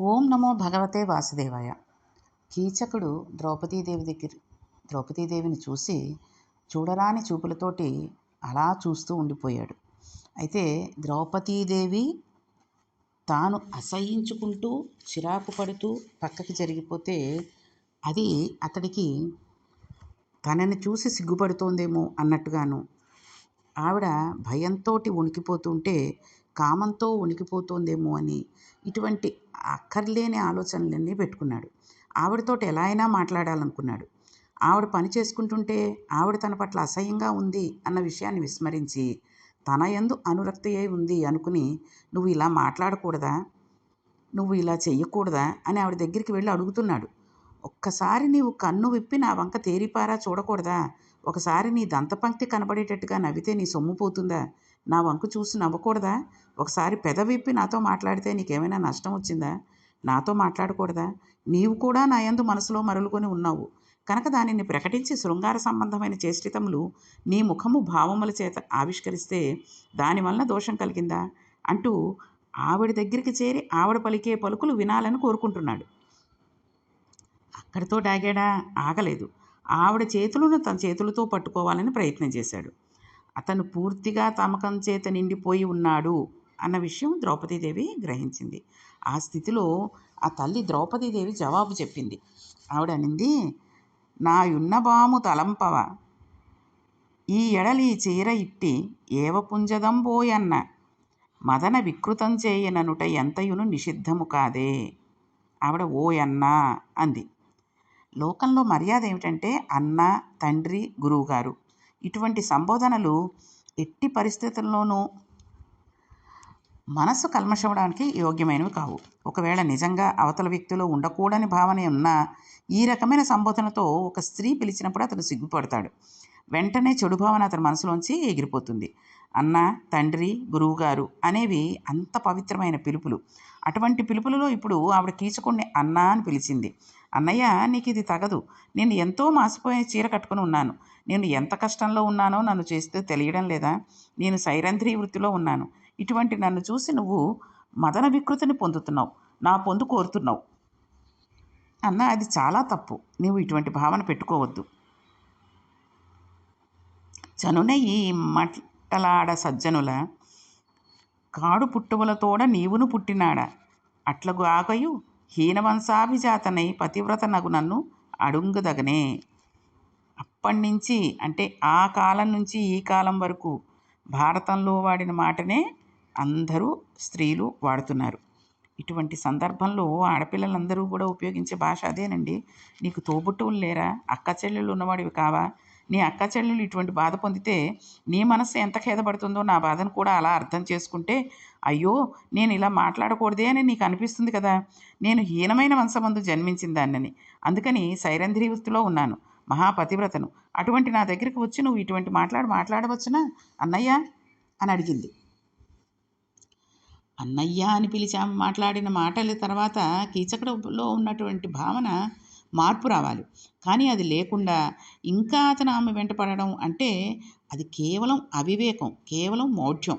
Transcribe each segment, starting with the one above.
ఓం నమో భగవతే వాసుదేవాయ. కీచకుడు ద్రౌపదీదేవి దగ్గర ద్రౌపదీదేవిని చూసి చూడరాని చూపులతోటి అలా చూస్తూ ఉండిపోయాడు. అయితే ద్రౌపదీదేవి తాను అసహించుకుంటూ చిరాకు పడుతూ పక్కకి జరిగిపోతే అది అతడికి తనని చూసి సిగ్గుపడుతోందేమో అన్నట్టుగాను ఆవిడ భయంతో వణికిపోతుంటే కామంతో వణికిపోతోందేమో అని ఇటువంటి అక్కర్లేని ఆలోచనలన్నీ పెట్టుకున్నాడు. ఆవిడతోటి ఎలా అయినా మాట్లాడాలనుకున్నాడు. ఆవిడ పని చేసుకుంటుంటే ఆవిడ తన పట్ల అసహ్యంగా ఉంది అన్న విషయాన్ని విస్మరించి తన ఎందు అనురక్తి అయి ఉంది అనుకుని నువ్వు ఇలా మాట్లాడకూడదా? నువ్వు ఇలా చెయ్యకూడదా? అని ఆవిడ దగ్గరికి వెళ్ళి అడుగుతున్నాడు. ఒక్కసారి నీవు కన్ను విప్పి నా వంక తేరిపారా చూడకూడదా? ఒకసారి నీ దంతపంక్తి కనబడేటట్టుగా నవ్వితే నీ సొమ్ము పోతుందా? నా వంక చూసి నవ్వకూడదా? ఒకసారి పెద విప్పి నాతో మాట్లాడితే నీకేమైనా నష్టం వచ్చిందా? నాతో మాట్లాడకూడదా? నీవు కూడా నా యందు మనసులో మరులుకొని ఉన్నావు. కనుక దానిని ప్రకటించి శృంగార సంబంధమైన చేష్టితములు నీ ముఖము భావముల చేత ఆవిష్కరిస్తే దానివలన దోషం కలిగిందా? అంటూ ఆవిడ దగ్గరికి చేరి ఆవిడ పలికే పలుకులు వినాలని కోరుకుంటున్నాడు. అక్కడితో డాగాడా? ఆగలేదు. ఆవిడ చేతులను తన చేతులతో పట్టుకోవాలని ప్రయత్నం చేశాడు. అతను పూర్తిగా తమకం చేత నిండిపోయి ఉన్నాడు. అన్న విషయం ద్రౌపదీదేవి గ్రహించింది. ఆ స్థితిలో ఆ తల్లి ద్రౌపదీదేవి జవాబు చెప్పింది. ఆవిడ అనింది నాయున్న బాము తలంపవ. ఈ ఎడలి చీర ఇట్టి ఏవ పుంజదంబోయన్న మదన వికృతం చేయననుట ఎంతయును నిషిద్ధము కాదే ఆవిడ ఓయన్నా అంది. లోకంలో మర్యాద ఏమిటంటే అన్న తండ్రి గురువుగారు. ఇటువంటి సంబోధనలు ఎట్టి పరిస్థితుల్లోనూ మనసు కల్మషవడానికి యోగ్యమైనవి కావు. ఒకవేళ నిజంగా అవతల వ్యక్తిలో ఉండకూడని భావన ఉన్న ఈ రకమైన సంబోధనతో ఒక స్త్రీ పిలిచినప్పుడు అతను సిగ్గుపడతాడు. వెంటనే చెడు భావన అతని మనసులోంచి ఎగిరిపోతుంది. అన్న తండ్రి గురువుగారు అనేవి అంత పవిత్రమైన పిలుపులు. అటువంటి పిలుపులలో ఇప్పుడు ఆవిడ కీచుకుని అన్న అని పిలిచింది. అన్నయ్య నీకు ఇది తగదు. నేను ఎంతో మాసిపోయే చీర కట్టుకుని ఉన్నాను. నేను ఎంత కష్టంలో ఉన్నానో నన్ను చేస్తే తెలియడం లేదా? నేను సైరంధ్రీ వృత్తిలో ఉన్నాను. ఇటువంటి నన్ను చూసి నువ్వు మదన వికృతిని పొందుతున్నావు. నా పొందు కోరుతున్నావు. అన్న అది చాలా తప్పు. నీవు ఇటువంటి భావన పెట్టుకోవద్దు. చనునే ఈ మట్టలాడ సజ్జనుల. కాడు పుట్టువలతోడ నీవును పుట్టినాడ. అట్లగు ఆగయు హీనవంశాభిజాతనై పతివ్రత నగు నన్ను అడుంగదగనే. అప్పటి నుంచి అంటే ఆ కాలం నుంచి ఈ కాలం వరకు భారతంలో వాడిన మాటనే అందరూ స్త్రీలు వాడుతున్నారు. ఇటువంటి సందర్భంలో ఆడపిల్లలందరూ కూడా ఉపయోగించే భాష అదేనండి. నీకు తోబుట్టువులు లేరా? అక్క చెల్లెళ్ళు ఉన్నవాడివి కావా? నీ అక్క చెల్లెలు ఇటువంటి బాధ పొందితే నీ మనసు ఎంత ఖేదపడుతుందో నా బాధను కూడా అలా అర్థం చేసుకుంటే అయ్యో నేను ఇలా మాట్లాడకూడదే అని నీకు అనిపిస్తుంది కదా? నేను హీనమైన వంశమందు జన్మించిన దాన్నని. అందుకని సైరంధ్రి వృత్తిలో ఉన్నాను. మహాపతివ్రతను. అటువంటి నా దగ్గరికి వచ్చి నువ్వు ఇటువంటి మాట్లాడి మాట్లాడవచ్చునా? అన్నయ్య? అని అడిగింది. అన్నయ్య అని పిలిచి మాట్లాడిన మాటల తర్వాత కీచకుడులో ఉన్నటువంటి భావన మార్పు రావాలి. కానీ అది లేకుండా ఇంకా అతను ఆమె వెంట పడడం అంటే అది కేవలం అవివేకం కేవలం మౌఢ్యం.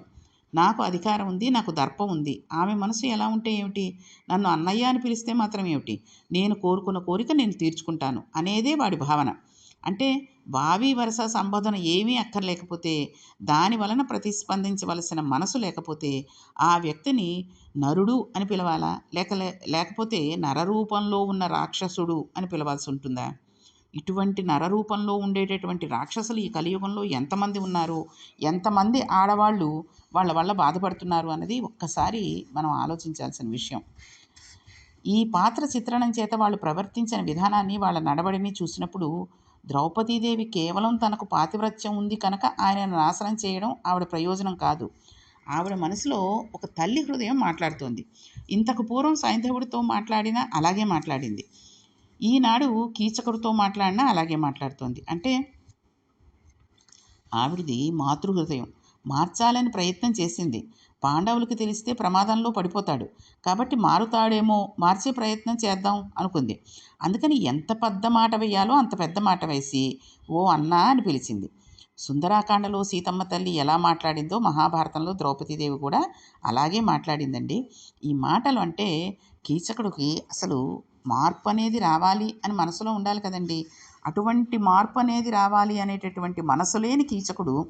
నాకు అధికారం ఉంది నాకు దర్పం ఉంది. ఆమె మనసు ఎలా ఉంటే ఏమిటి? నన్ను అన్నయ్య అని పిలిస్తే మాత్రం ఏమిటి? నేను కోరుకున్న కోరిక నేను తీర్చుకుంటాను అనేదే వాడి భావన. అంటే వావి వరుస సంబోధన ఏమీ అక్కర్లేకపోతే దాని వలన ప్రతిస్పందించవలసిన మనసు లేకపోతే ఆ వ్యక్తిని నరుడు అని పిలవాలా? లేక లేకపోతే నరరూపంలో ఉన్న రాక్షసుడు అని పిలవాల్సి ఉంటుందా? ఇటువంటి నరరూపంలో ఉండేటటువంటి రాక్షసులు ఈ కలియుగంలో ఎంతమంది ఉన్నారు? ఎంతమంది ఆడవాళ్ళు వాళ్ళ వల్ల బాధపడుతున్నారు అన్నది ఒక్కసారి మనం ఆలోచించాల్సిన విషయం. ఈ పాత్ర చిత్రణం చేత వాళ్ళు ప్రవర్తించిన విధానాన్ని వాళ్ళ నడవడిని చూసినప్పుడు ద్రౌపదీదేవి కేవలం తనకు పాతివ్రత్యం ఉంది కనుక ఆయనను నాశనం చేయడం ఆవిడ ప్రయోజనం కాదు. ఆవిడ మనసులో ఒక తల్లి హృదయం మాట్లాడుతోంది. ఇంతకు పూర్వం సైంధవుడితో మాట్లాడినా అలాగే మాట్లాడింది. ఈనాడు కీచకుడితో మాట్లాడినా అలాగే మాట్లాడుతోంది. అంటే ఆవిడది మాతృహృదయం. మార్చాలని ప్రయత్నం చేసింది. పాండవులకి తెలిస్తే ప్రమాదంలో పడిపోతాడు. కాబట్టి మారుతాడేమో మార్చే ప్రయత్నం చేద్దాం అనుకుంది. అందుకని ఎంత పెద్ద మాట వేయాలో అంత పెద్ద మాట వేసి ఓ అన్నా అని పిలిచింది. సుందరాకాండలో సీతమ్మ తల్లి ఎలా మాట్లాడిందో మహాభారతంలో ద్రౌపదీదేవి కూడా అలాగే మాట్లాడిందండి. ఈ మాటలు అంటే కీచకుడికి అసలు మార్పు అనేది రావాలి అని మనసులో ఉండాలి కదండి. అటువంటి మార్పు అనేది రావాలి అనేటటువంటి మనసు లేని కీచకుడు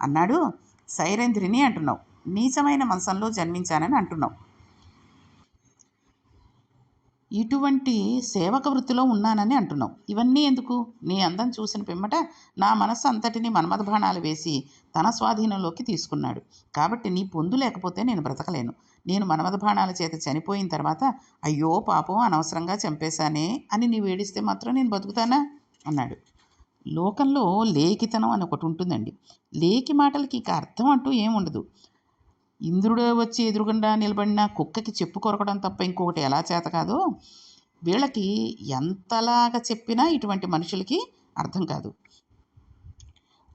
అన్నాడు సైరేంద్రిని అంటున్నావు. నీచమైన మనసంలో జన్మించానని అంటున్నావు. ఇటువంటి సేవక వృత్తిలో ఉన్నానని అంటున్నావు. ఇవన్నీ ఎందుకు? నీ అందం చూసిన పిమ్మట నా మనస్సు అంతటిని మన్మథ బాణాలు వేసి తన స్వాధీనంలోకి తీసుకున్నాడు. కాబట్టి నీ పొందు లేకపోతే నేను బ్రతకలేను. నేను మన్మథ బాణాల చేత చనిపోయిన తర్వాత అయ్యో పాపం అనవసరంగా చంపేశానే అని నీ వేడిస్తే మాత్రం నేను బతుకుతానా? అన్నాడు. లోకంలో లేఖితనం అని ఒకటి ఉంటుందండి. లేఖి మాటలకి ఇక అర్థం అంటూ ఏముండదు. ఇంద్రుడు వచ్చి ఎదురుగుండా నిలబడిన కుక్కకి చెప్పు కొరకడం తప్ప ఇంకొకటి ఎలా చేత కాదో. వీళ్ళకి ఎంతలాగా చెప్పినా ఇటువంటి మనుషులకి అర్థం కాదు.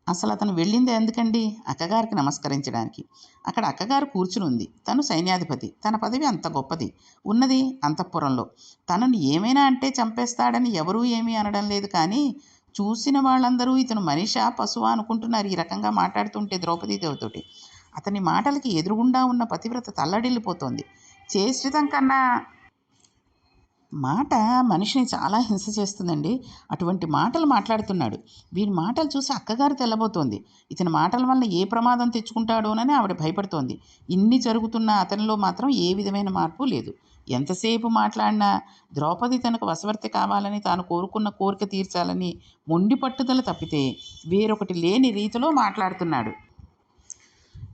అసలు అతను వెళ్ళింది ఎందుకండి? అక్కగారికి నమస్కరించడానికి. అక్కడ అక్కగారు కూర్చుని ఉంది తను సైన్యాధిపతి. తన పదవి అంత గొప్పది. ఉన్నది అంతఃపురంలో. తనను ఏమైనా అంటే చంపేస్తాడని ఎవరూ ఏమీ అనడం లేదు కానీ చూసిన వాళ్ళందరూ ఇతను మనిషా పశువా అనుకుంటున్నారు ఈ రకంగా మాట్లాడుతుంటే ద్రౌపదీదేవితోటి అతని మాటలకి ఎదురుగుండా ఉన్న పతివ్రత తల్లడిల్లిపోతోంది. చేశ్రితం కన్నా మాట మనిషిని చాలా హింస చేస్తుందండి. అటువంటి మాటలు మాట్లాడుతున్నాడు. వీరి మాటలు చూసి అక్కగారు తెల్లబోతోంది. ఇతని మాటల వల్ల ఏ ప్రమాదం తెచ్చుకుంటాడోనని ఆవిడ భయపడుతోంది. ఇన్ని జరుగుతున్న అతనిలో మాత్రం ఏ విధమైన మార్పు లేదు. ఎంతసేపు మాట్లాడినా ద్రౌపది తనకు వశవర్తి కావాలని తాను కోరుకున్న కోరిక తీర్చాలని మొండి పట్టుదల తప్పితే వేరొకటి లేని రీతిలో మాట్లాడుతున్నాడు.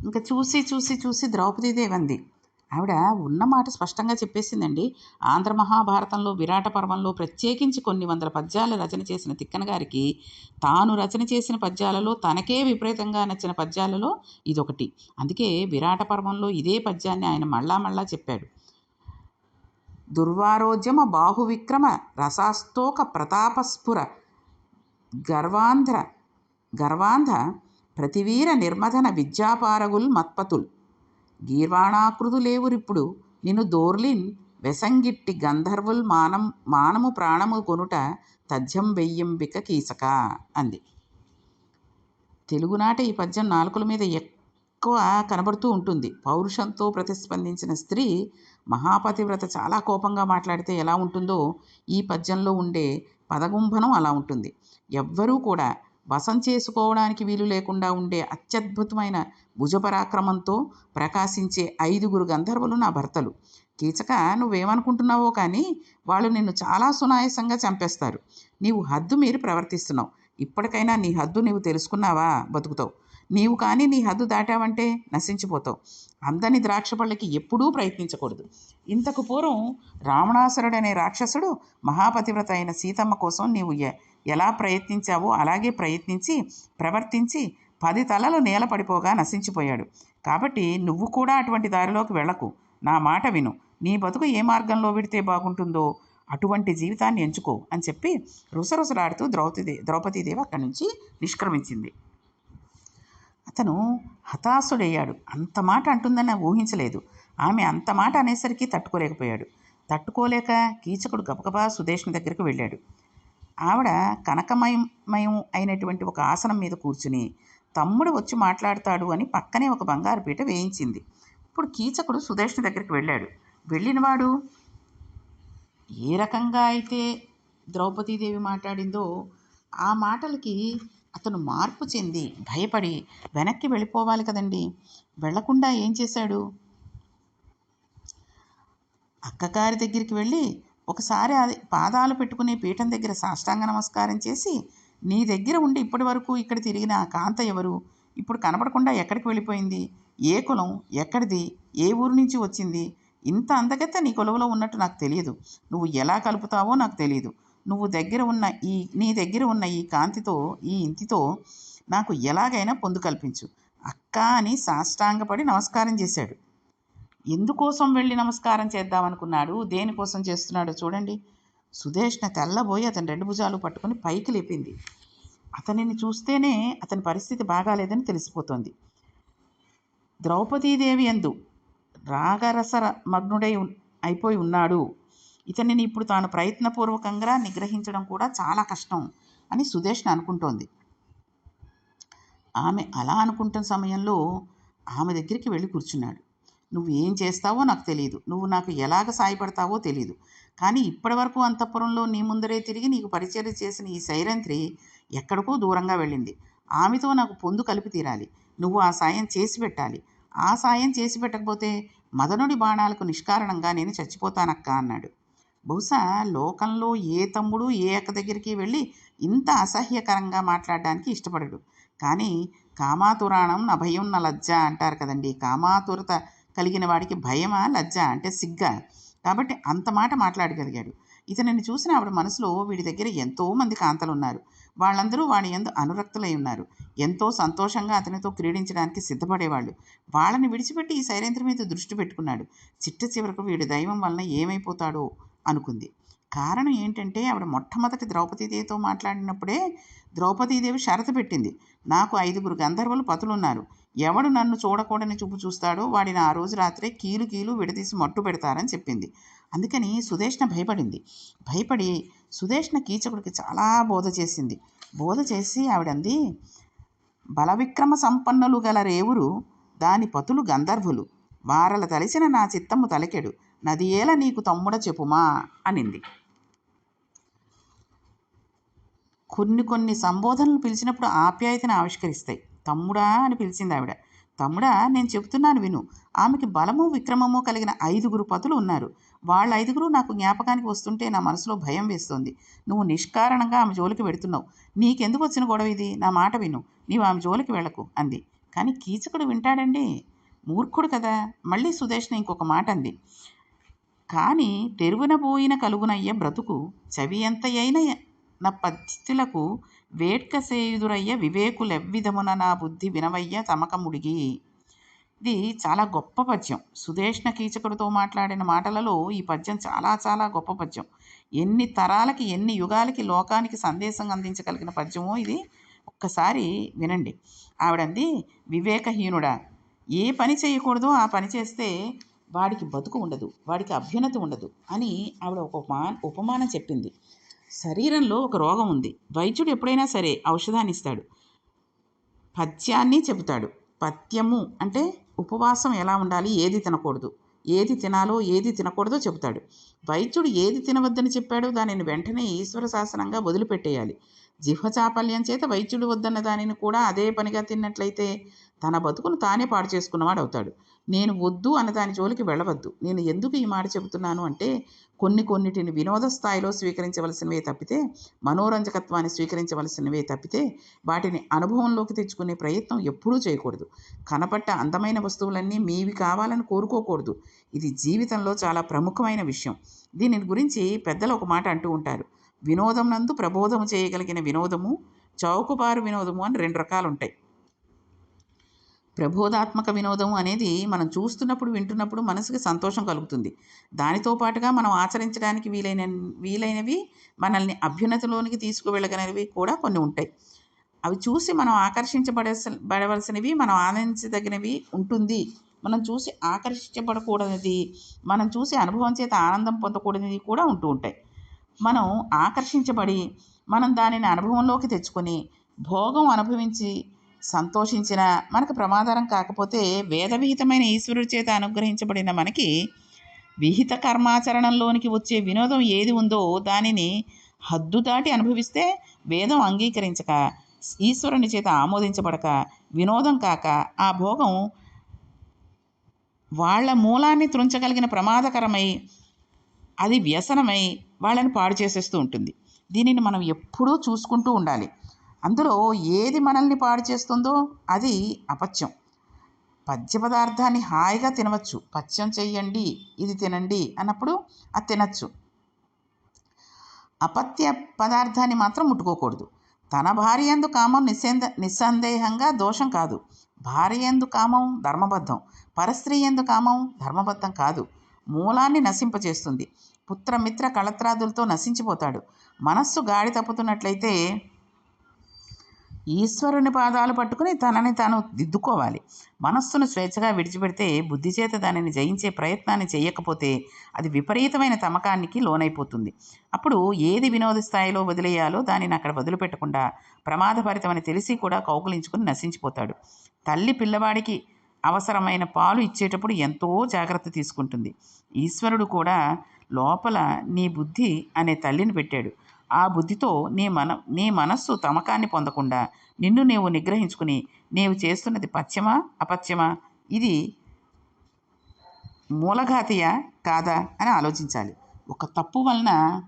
ఇంకా చూసి చూసి చూసి ద్రౌపదీదేవి అంది ఆవిడ ఉన్న మాట స్పష్టంగా చెప్పేసిందండి. ఆంధ్ర మహాభారతంలో విరాట పర్వంలో ప్రత్యేకించి కొన్ని వందల పద్యాలు రచన చేసిన తిక్కన గారికి తాను రచన చేసిన పద్యాలలో తనకే విపరీతంగా నచ్చిన పద్యాలలో ఇదొకటి. అందుకే విరాట పర్వంలో ఇదే పద్యాన్ని ఆయన మళ్ళా మళ్ళా చెప్పాడు. దుర్వారోద్యమ బాహువిక్రమ రసాస్తోక ప్రతాపస్ఫుర గర్వాంధ్ర గర్వాంధ ప్రతివీర నిర్మథన విద్యాపారగుల్ మత్పతుల్. గీర్వాణాకృతులేవురిప్పుడు నిన్ను దోర్లిన్ వెసంగిట్టి గంధర్వుల్ మానం మానము ప్రాణము కొనుట తథ్యం వెయ్యంబిక కీసక అంది. తెలుగునాట ఈ పద్యం నాలుకల మీద ఎక్కువ కనబడుతూ ఉంటుంది. పౌరుషంతో ప్రతిస్పందించిన స్త్రీ మహాపతివ్రత చాలా కోపంగా మాట్లాడితే ఎలా ఉంటుందో ఈ పద్యంలో ఉండే పదగుంభనం అలా ఉంటుంది. ఎవ్వరూ కూడా వశం చేసుకోవడానికి వీలు లేకుండా ఉండే అత్యద్భుతమైన భుజపరాక్రమంతో ప్రకాశించే ఐదుగురు గంధర్వులు నా భర్తలు. కీచక నువ్వేమనుకుంటున్నావో కానీ వాళ్ళు నిన్ను చాలా సునాయసంగా చంపేస్తారు. నీవు హద్దు మీరు ప్రవర్తిస్తున్నావు. ఇప్పటికైనా నీ హద్దు నీవు తెలుసుకున్నావా? బతుకుతావు. నీవు కానీ నీ హద్దు దాటావంటే నశించిపోతావు. అందని ద్రాక్ష పళ్ళకి ఎప్పుడూ ప్రయత్నించకూడదు. ఇంతకు పూర్వం రావణాసురుడు అనే రాక్షసుడు మహాపతివ్రత అయిన సీతమ్మ కోసం నీవు ఎ- ఎలా ప్రయత్నించావో అలాగే ప్రయత్నించి ప్రవర్తించి పది తలలు నేల పడిపోగా నశించిపోయాడు. కాబట్టి నువ్వు కూడా అటువంటి దారిలోకి వెళ్ళకు. నా మాట విను. నీ బతుకు ఏ మార్గంలో విడితే బాగుంటుందో అటువంటి జీవితాన్ని ఎంచుకో అని చెప్పి రుసరుసలాడుతూ ద్రౌపది ద్రౌపదీదేవి అక్కడి నుంచి నిష్క్రమించింది. అతను హతాశుడయ్యాడు. అంత మాట అంటుందని ఊహించలేదు. ఆమె అంత మాట అనేసరికి తట్టుకోలేకపోయాడు. తట్టుకోలేక కీచకుడు గబగబా సుదేష్ని దగ్గరికి వెళ్ళాడు. ఆవిడ కనకమయమయం అయినటువంటి ఒక ఆసనం మీద కూర్చుని తమ్ముడు వచ్చి మాట్లాడతాడు అని పక్కనే ఒక బంగారు పీట వేయించింది. ఇప్పుడు కీచకుడు సుదేష్ని దగ్గరికి వెళ్ళాడు. వెళ్ళినవాడు ఏ రకంగా అయితే ద్రౌపదీదేవి మాట్లాడిందో ఆ మాటలకి అతను మార్పు చెంది భయపడి వెనక్కి వెళ్ళిపోవాలి కదండి. వెళ్ళకుండా ఏం చేశాడు? అక్కగారి దగ్గరికి వెళ్ళి ఒకసారి అది పాదాలు పెట్టుకునే పీఠం దగ్గర సాష్టాంగ నమస్కారం చేసి నీ దగ్గర ఉండి ఇప్పటి వరకు ఇక్కడ తిరిగిన ఆ కాంత ఎవరు? ఇప్పుడు కనపడకుండా ఎక్కడికి వెళ్ళిపోయింది? ఏ కులం? ఎక్కడిది? ఏ ఊరు నుంచి వచ్చింది? ఇంత అందగత్త నీ కొలువులో ఉన్నట్టు నాకు తెలియదు. నువ్వు ఎలా కలుపుతావో నాకు తెలియదు. నువ్వు దగ్గర ఉన్న ఈ నీ దగ్గర ఉన్న ఈ కాంతితో ఈ ఇంటితో నాకు ఎలాగైనా పొందు కల్పించు. అక్క అని సాష్టాంగపడి నమస్కారం చేశాడు. ఎందుకోసం వెళ్ళి నమస్కారం చేద్దామనుకున్నాడు? దేనికోసం చేస్తున్నాడో చూడండి. సుదేష్ణ తెల్లబోయి అతని రెండు భుజాలు పట్టుకుని పైకి లేపింది. అతనిని చూస్తేనే అతని పరిస్థితి బాగాలేదని తెలిసిపోతోంది. ద్రౌపదీదేవి ఎందు రాగరసర మగ్నుడై అయిపోయి ఉన్నాడు. ఇతనిని ఇప్పుడు తాను ప్రయత్నపూర్వకంగా నిగ్రహించడం కూడా చాలా కష్టం అని సుదేష్ణ అనుకుంటోంది. ఆమె అలా అనుకుంటున్న సమయంలో ఆమె దగ్గరికి వెళ్ళి కూర్చున్నాడు. నువ్వు ఏం చేస్తావో నాకు తెలియదు నువ్వు నాకు ఎలాగ సాయపడతావో తెలియదు కానీ ఇప్పటివరకు అంతఃపురంలో నీ ముందరే తిరిగి నీకు పరిచయం చేసిన ఈ సైరంత్రి ఎక్కడికో దూరంగా వెళ్ళింది. ఆమెతో నాకు పొందు కలిపి తీరాలి. నువ్వు ఆ సాయం చేసి పెట్టాలి. ఆ సాయం చేసి పెట్టకపోతే మదనుడి బాణాలకు నిష్కారణంగా నేను చచ్చిపోతానక్క అన్నాడు. బహుశా లోకంలో ఏ తమ్ముడు ఏ అక్క దగ్గరికి వెళ్ళి ఇంత అసహ్యకరంగా మాట్లాడడానికి ఇష్టపడడు. కానీ కామాతురాణం నా భయం నా లజ్జ అంటారు కదండి. కామాతురత కలిగిన వాడికి భయమా లజ్జ? అంటే సిగ్గా. కాబట్టి అంత మాట మాట్లాడగలిగాడు. ఇతనిని చూసిన ఆవిడ మనసులో వీడి దగ్గర ఎంతోమంది కాంతలు ఉన్నారు వాళ్ళందరూ వాడి ఎందు అనురక్తులై ఉన్నారు. ఎంతో సంతోషంగా అతనితో క్రీడించడానికి సిద్ధపడేవాళ్ళు. వాళ్ళని విడిచిపెట్టి ఈ సైరేంద్ర మీద దృష్టి పెట్టుకున్నాడు. చిట్ట చివరకు వీడి దైవం వలన ఏమైపోతాడో అనుకుంది. కారణం ఏంటంటే ఆవిడ మొట్టమొదటి ద్రౌపదీదేవితో మాట్లాడినప్పుడే ద్రౌపదీదేవి షరతు పెట్టింది. నాకు ఐదుగురు గంధర్వులు పతులున్నారు. ఎవడు నన్ను చూడకూడని చూపు చూస్తాడో వాడిని ఆ రోజు రాత్రే కీలు కీలు విడదీసి మట్టు పెడతారని చెప్పింది. అందుకని సుదేష్ణ భయపడింది. భయపడి సుదేష్ణ కీచకుడికి చాలా బోధ చేసింది. బోధ చేసి ఆవిడంది బలవిక్రమ సంపన్నులు గల రేవురు దాని పతులు గంధర్వులు. వారల తలిసిన నా చిత్తము తలకెడు. నదియేల నీకు తమ్ముడ చెప్పుమా? అనింది. కొన్ని కొన్ని సంబోధనలు పిలిచినప్పుడు ఆప్యాయతను ఆవిష్కరిస్తాయి. తమ్ముడా అని పిలిచింది ఆవిడ. తమ్ముడా నేను చెబుతున్నాను విను. ఆమెకి బలము విక్రమము కలిగిన ఐదుగురు పతులు ఉన్నారు. వాళ్ళ ఐదుగురు నాకు జ్ఞాపకానికి వస్తుంటే నా మనసులో భయం వేస్తోంది. నువ్వు నిష్కారణంగా ఆమె జోలికి వెడుతున్నావు. నీకెందుకు వచ్చిన గొడవ ఇది? నా మాట విను. నీవు ఆమె జోలికి వెళ్ళకు అంది. కానీ కీచకుడు వింటాడండి. మూర్ఖుడు కదా. మళ్ళీ సుదేష్ని ఇంకొక మాట అంది. కానీ తెరువున పోయిన కలుగునయ్య బ్రతుకు చవి ఎంతయైన నా పద్ధతులకు వేట్క సేయుదురయ్య వివేకులెవ్విధమున నా బుద్ధి వినవయ్య తమకముడిగి ఇది చాలా గొప్ప పద్యం. సుదేష్ణ కీచకుడితో మాట్లాడిన మాటలలో ఈ పద్యం చాలా చాలా గొప్ప పద్యం. ఎన్ని తరాలకి ఎన్ని యుగాలకి లోకానికి సందేశం అందించగలిగిన పద్యమో ఇది ఒక్కసారి వినండి. ఆవిడంది వివేకహీనుడా ఏ పని చేయకూడదో ఆ పని చేస్తే వాడికి బతుకు ఉండదు వాడికి అభ్యున్నతి ఉండదు అని ఆవిడ ఒక ఉపమా ఉపమానం చెప్పింది. శరీరంలో ఒక రోగం ఉంది. వైద్యుడు ఎప్పుడైనా సరే ఔషధాన్ని ఇస్తాడు. పథ్యాన్ని చెబుతాడు. పథ్యము అంటే ఉపవాసం ఎలా ఉండాలి ఏది తినకూడదు ఏది తినాలో ఏది తినకూడదో చెబుతాడు. వైద్యుడు ఏది తినవద్దని చెప్పాడో దానిని వెంటనే ఈశ్వర శాసనంగా వదిలిపెట్టేయాలి. జిహ్వ చాపల్యం చేత వైద్యుడు వద్దన్న దానిని కూడా అదే పనిగా తిన్నట్లయితే తన బతుకును తానే పాడు చేసుకున్నవాడు అవుతాడు నేను వద్దు అన్న దాని జోలికి వెళ్ళవద్దు. నేను ఎందుకు ఈ మాట చెబుతున్నాను అంటే కొన్ని కొన్నిటిని వినోద స్థాయిలో స్వీకరించవలసినవే తప్పితే మనోరంజకత్వాన్ని స్వీకరించవలసినవే తప్పితే వాటిని అనుభవంలోకి తెచ్చుకునే ప్రయత్నం ఎప్పుడూ చేయకూడదు. కనపట్ట అందమైన వస్తువులన్నీ మీవి కావాలని కోరుకోకూడదు. ఇది జీవితంలో చాలా ప్రముఖమైన విషయం. దీని గురించి పెద్దలు ఒక మాట అంటూ ఉంటారు. వినోదం నందు ప్రబోధము చేయగలిగిన వినోదము చౌకబారు వినోదము అని రెండు రకాలు ఉంటాయి ప్రబోధాత్మక వినోదం అనేది మనం చూస్తున్నప్పుడు వింటున్నప్పుడు మనసుకి సంతోషం కలుగుతుంది. దానితో పాటుగా మనం ఆచరించడానికి వీలైన వీలైనవి మనల్ని అభ్యున్నతిలోనికి తీసుకువెళ్ళగలిగినవి కూడా కొన్ని ఉంటాయి. అవి చూసి మనం ఆకర్షించబడవలసి పడవలసినవి మనం ఆనందించదగినవి ఉంటుంది. మనం చూసి ఆకర్షించబడకూడనిది మనం చూసి అనుభవం చేత ఆనందం పొందకూడనిది కూడా ఉంటూ ఉంటాయి. మనం ఆకర్షించబడి మనం దానిని అనుభవంలోకి తెచ్చుకొని భోగం అనుభవించి సంతోషించిన మనకు ప్రమాదం కాకపోతే వేదవిహితమైన ఈశ్వరుడి చేత అనుగ్రహించబడిన మనకి విహిత కర్మాచరణలోనికి వచ్చే వినోదం ఏది ఉందో దానిని హద్దు దాటి అనుభవిస్తే వేదం అంగీకరించక ఈశ్వరుని చేత ఆమోదించబడక వినోదం కాక ఆ భోగం వాళ్ళ మూలాన్ని త్రుంచగలిగిన ప్రమాదకరమై అది వ్యసనమై వాళ్ళని పాడు చేసేస్తూ ఉంటుంది. దీనిని మనం ఎప్పుడూ చూసుకుంటూ ఉండాలి. అందులో ఏది మనల్ని పాడు చేస్తుందో అది అపత్యం. పద్య పదార్థాన్ని హాయిగా తినవచ్చు. పథ్యం చెయ్యండి ఇది తినండి అన్నప్పుడు అది తినచ్చు. అపత్య పదార్థాన్ని మాత్రం ముట్టుకోకూడదు. తన భార్య ఎందు కామం నిస్సంద నిస్సందేహంగా దోషం కాదు. భార్య ఎందు కామం ధర్మబద్ధం. పరస్త్రీ ఎందు కామం ధర్మబద్ధం కాదు. మూలాన్ని నశింపచేస్తుంది పుత్రమిత్ర కళత్రాదులతో నశించిపోతాడు. మనస్సు గాడి తప్పుతున్నట్లయితే ఈశ్వరుని పాదాలు పట్టుకుని తనని తాను దిద్దుకోవాలి. మనస్సును స్వేచ్ఛగా విడిచిపెడితే బుద్ధి చేత దానిని జయించే ప్రయత్నాన్ని చేయకపోతే అది విపరీతమైన తమకానికి లోనైపోతుంది. అప్పుడు ఏది వినోద స్థాయిలో వదిలేయాలో దానిని అక్కడ వదిలిపెట్టకుండా ప్రమాదభరితమని తెలిసి కూడా కౌగులించుకుని నశించిపోతాడు. తల్లి పిల్లవాడికి అవసరమైన పాలు ఇచ్చేటప్పుడు ఎంతో జాగ్రత్త తీసుకుంటుంది. ఈశ్వరుడు కూడా లోపల నీ బుద్ధి అనే తల్లిని పెట్టాడు. ఆ బుద్ధితో నీ మన నీ మనస్సు తమకాన్ని పొందకుండా నిన్ను నీవు నిగ్రహించుకుని నీవు చేస్తున్నది పథ్యమా అపథ్యమా? ఇది మూలఘాతియా కాదా అని ఆలోచించాలి. ఒక తప్పు వలన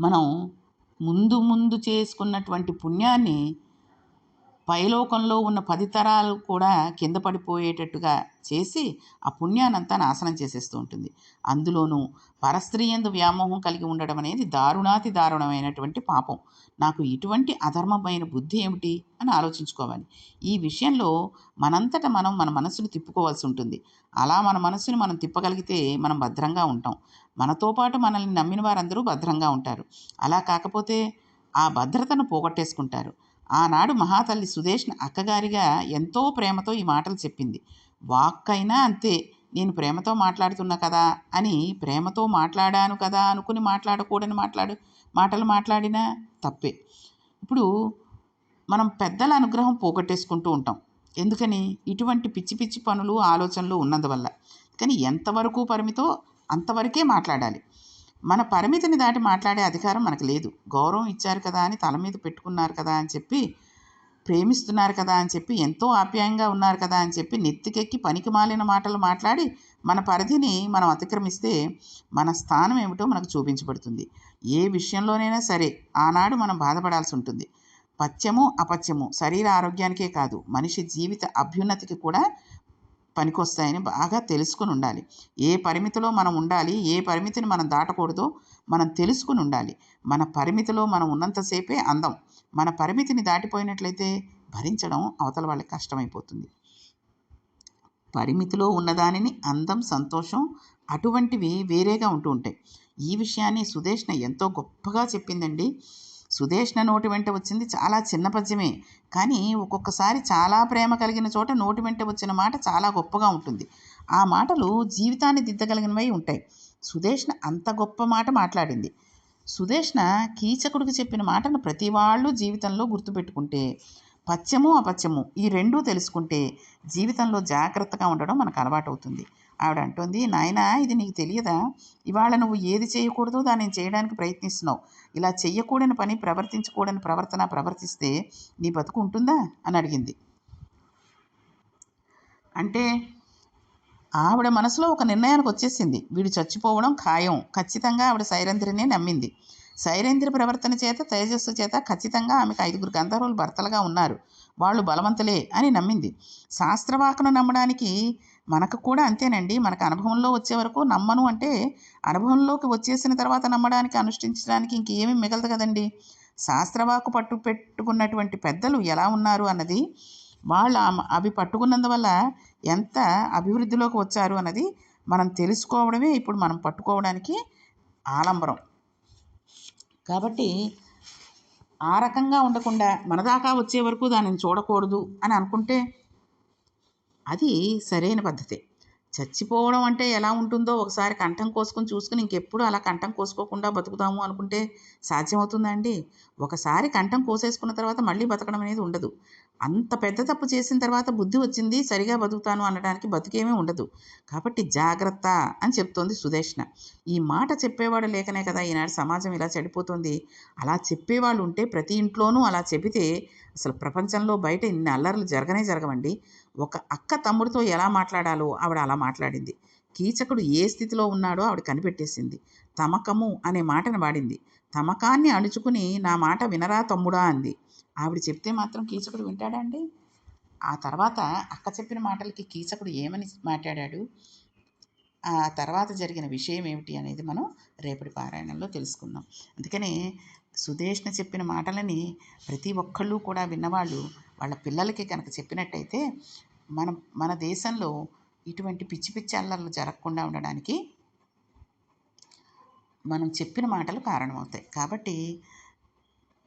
మనం ముందు ముందు చేసుకున్నటువంటి పుణ్యాన్ని పైలోకంలో ఉన్న పది తరాలు కూడా కింద పడిపోయేటట్టుగా చేసి ఆ పుణ్యానంతా నాశనం చేసేస్తూ ఉంటుంది. అందులోనూ పరస్త్రీయందు వ్యామోహం కలిగి ఉండడం అనేది దారుణాతి దారుణమైనటువంటి పాపం. నాకు ఇటువంటి అధర్మమైన బుద్ధి ఏమిటి అని ఆలోచించుకోవాలి. ఈ విషయంలో మనంతట మనం మన మనసును తిప్పుకోవాల్సి ఉంటుంది. అలా మన మనసుని మనం తిప్పగలిగితే మనం భద్రంగా ఉంటాం. మనతో పాటు మనల్ని నమ్మిన వారందరూ భద్రంగా ఉంటారు. అలా కాకపోతే ఆ భద్రతను పోగొట్టేసుకుంటారు. ఆనాడు మహాతల్లి సుదేష్ని అక్కగారిగా ఎంతో ప్రేమతో ఈ మాటలు చెప్పింది. వాక్కైనా అంతే నేను ప్రేమతో మాట్లాడుతున్నా కదా అని ప్రేమతో మాట్లాడాను కదా అనుకుని మాట్లాడకూడని మాట్లాడు మాటలు మాట్లాడినా తప్పే. ఇప్పుడు మనం పెద్దల అనుగ్రహం పోగొట్టేసుకుంటూ ఉంటాం. ఎందుకని? ఇటువంటి పిచ్చి పిచ్చి పనులు ఆలోచనలు ఉన్నందువల్ల. కానీ ఎంతవరకు పరిమితో అంతవరకే మాట్లాడాలి. మన పరిమితిని దాటి మాట్లాడే అధికారం మనకు లేదు. గౌరవం ఇచ్చారు కదా అని తల మీద పెట్టుకున్నారు కదా అని చెప్పి ప్రేమిస్తున్నారు కదా అని చెప్పి ఎంతో ఆప్యాయంగా ఉన్నారు కదా అని చెప్పి నెత్తికెక్కి పనికి మాలిన మాటలు మాట్లాడి మన పరిధిని మనం అతిక్రమిస్తే మన స్థానం ఏమిటో మనకు చూపించబడుతుంది. ఏ విషయంలోనైనా సరే ఆనాడు మనం బాధపడాల్సి ఉంటుంది. పథ్యము అపథ్యము శరీర ఆరోగ్యానికే కాదు మనిషి జీవిత అభ్యున్నతికి కూడా పనికొస్తాయని బాగా తెలుసుకుని ఉండాలి. ఏ పరిమితిలో మనం ఉండాలి ఏ పరిమితిని మనం దాటకూడదో మనం తెలుసుకుని ఉండాలి. మన పరిమితిలో మనం ఉన్నంతసేపే అందం. మన పరిమితిని దాటిపోయినట్లయితే భరించడం అవతల వాళ్ళకి కష్టమైపోతుంది. పరిమితిలో ఉన్నదానిని అందం సంతోషం అటువంటివి వేరేగా ఉంటూ ఉంటాయి. ఈ విషయాన్ని సుదేష్ణ ఎంతో గొప్పగా చెప్పిందండి. సుదేష్ణ నోటి వెంట వచ్చింది చాలా చిన్న పద్యమే. కానీ ఒక్కొక్కసారి చాలా ప్రేమ కలిగిన చోట నోటి వెంట వచ్చిన మాట చాలా గొప్పగా ఉంటుంది. ఆ మాటలు జీవితాన్ని దిద్దగలిగినవై ఉంటాయి. సుదేష్ణ అంత గొప్ప మాట మాట్లాడింది. సుదేష్ణ కీచకుడికి చెప్పిన మాటను ప్రతి వాళ్ళు జీవితంలో గుర్తుపెట్టుకుంటే పచ్చము అపచ్చము ఈ రెండూ తెలుసుకుంటే జీవితంలో జాగ్రత్తగా ఉండడం మనకు అలవాటు అవుతుంది ఆవిడ అంటుంది నాయన ఇది నీకు తెలియదా? ఇవాళ నువ్వు ఏది చేయకూడదో దాన్ని చేయడానికి ప్రయత్నిస్తున్నావు. ఇలా చెయ్యకూడని పని ప్రవర్తించకూడని ప్రవర్తన ప్రవర్తిస్తే నీ బతుకు ఉంటుందా? అని అడిగింది. అంటే ఆవిడ మనసులో ఒక నిర్ణయానికి వచ్చేసింది. వీడు చచ్చిపోవడం ఖాయం. ఖచ్చితంగా ఆవిడ సైరంధ్రినే నమ్మింది. సైరేంద్ర ప్రవర్తన చేత తేజస్సు చేత ఖచ్చితంగా ఆమెకు ఐదుగురు గంధర్వులు భర్తలుగా ఉన్నారు. వాళ్ళు బలవంతులే అని నమ్మింది. శాస్త్రవాకను నమ్మడానికి మనకు కూడా అంతేనండి. మనకు అనుభవంలో వచ్చే వరకు నమ్మను అంటే అనుభవంలోకి వచ్చేసిన తర్వాత నమ్మడానికి అనుష్ఠించడానికి ఇంకేమీ మిగలదు కదండి. శాస్త్రవాకు పట్టు పెట్టుకున్నటువంటి పెద్దలు ఎలా ఉన్నారు అన్నది వాళ్ళు అవి పట్టుకున్నందువల్ల ఎంత అభివృద్ధిలోకి వచ్చారు అన్నది మనం తెలుసుకోవడమే ఇప్పుడు మనం పట్టుకోవడానికి ఆలంబరం. కాబట్టి ఆ రకంగా ఉండకుండా మన దాకా వచ్చే వరకు దానిని చూడకూడదు అని అనుకుంటే అది సరైన పద్ధతే. చచ్చిపోవడం అంటే ఎలా ఉంటుందో ఒకసారి కంఠం కోసుకొని చూసుకుని ఇంకెప్పుడు అలా కంఠం కోసుకోకుండా బతుకుతాము అనుకుంటే సాధ్యమవుతుందా అండి ఒకసారి కంఠం కోసేసుకున్న తర్వాత మళ్ళీ బతకడం అనేది ఉండదు. అంత పెద్ద తప్పు చేసిన తర్వాత బుద్ధి వచ్చింది సరిగా బతుకుతాను అనడానికి బతికేమీ ఉండదు. కాబట్టి జాగ్రత్త అని చెప్తోంది సుదేష్ణ. ఈ మాట చెప్పేవాడు లేకనే కదా ఈనాడు సమాజం ఇలా చెడిపోతుంది. అలా చెప్పేవాళ్ళు ఉంటే ప్రతి ఇంట్లోనూ అలా చెబితే అసలు ప్రపంచంలో బయట ఇన్ని అల్లర్లు జరగనే జరగవండి. ఒక అక్క తమ్ముడితో ఎలా మాట్లాడాలో ఆవిడ అలా మాట్లాడింది. కీచకుడు ఏ స్థితిలో ఉన్నాడో ఆవిడ కనిపెట్టేసింది. తమకము అనే మాటను వాడింది. తమకాన్ని అణుచుకుని నా మాట వినరా తమ్ముడా అంది. ఆవిడ చెప్తే మాత్రం కీచకుడు వింటాడా అండి? ఆ తర్వాత అక్క చెప్పిన మాటలకి కీచకుడు ఏమని మాట్లాడాడు? ఆ తర్వాత జరిగిన విషయం ఏమిటి అనేది మనం రేపటి పారాయణంలో తెలుసుకుందాం. అందుకనే సుదేష్ణ చెప్పిన మాటలని ప్రతి ఒక్కళ్ళు కూడా విన్నవాళ్ళు వాళ్ళ పిల్లలకి కనుక చెప్పినట్టయితే మన మన దేశంలో ఇటువంటి పిచ్చి పిచ్చి అల్లర్లు జరగకుండా ఉండడానికి మనం చెప్పిన మాటలు కారణమవుతాయి. కాబట్టి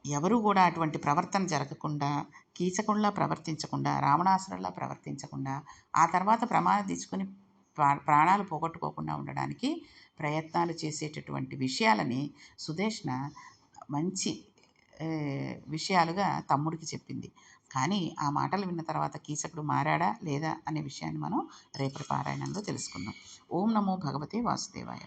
ఎవరు కూడా అటువంటి ప్రవర్తన జరగకుండా కీచకుండా ప్రవర్తించకుండా రావణాసురులా ప్రవర్తించకుండా ఆ తర్వాత ప్రమాదం తీసుకుని ప్రా- ప్రాణాలు పోగొట్టుకోకుండా ఉండడానికి ప్రయత్నాలు చేసేటటువంటి విషయాలని సుదేష్ణ మంచి విషయాలుగా తమ్ముడికి చెప్పింది. కానీ ఆ మాటలు విన్న తర్వాత కీచకుడు మారాడా లేదా అనే విషయాన్ని మనం రేపటి పారాయణంలో తెలుసుకుందాం. ఓం నమో భగవతే వాసుదేవాయ.